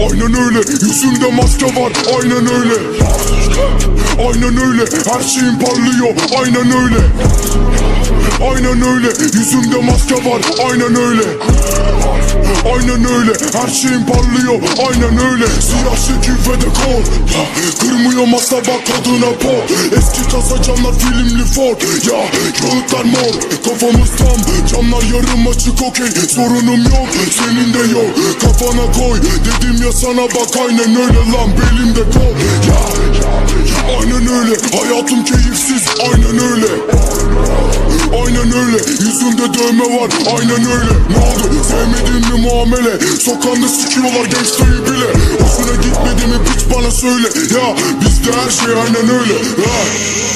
Aynen öyle yüzünde maske var aynen öyle. Aynen öyle her şeyin parlıyor aynen öyle Aynen öyle yüzünde maske var aynen öyle Aynen öyle her şeyin parlıyor aynen öyle Siyah şekil ve dekor ya, Kırmıyor masa bak tadına por Eski kasa camlar filmli Ford Ya yanıtlar mor Kafamız tam camlar yarım açık okey Sorunum yok senin de yok Kafana koy dedim ya sana bak aynen öyle lan belimde kol Ya aynen öyle hayatım keyifsiz Aynen öyle yüzünde dövme var. Aynen öyle. Ne oldu? Sevmedin mi muamele? Sokağında sikiyorlar gangstayı bile. Hoşuna gitmedi mi piç bana söyle. Ya bizde her şey aynen öyle. Aynen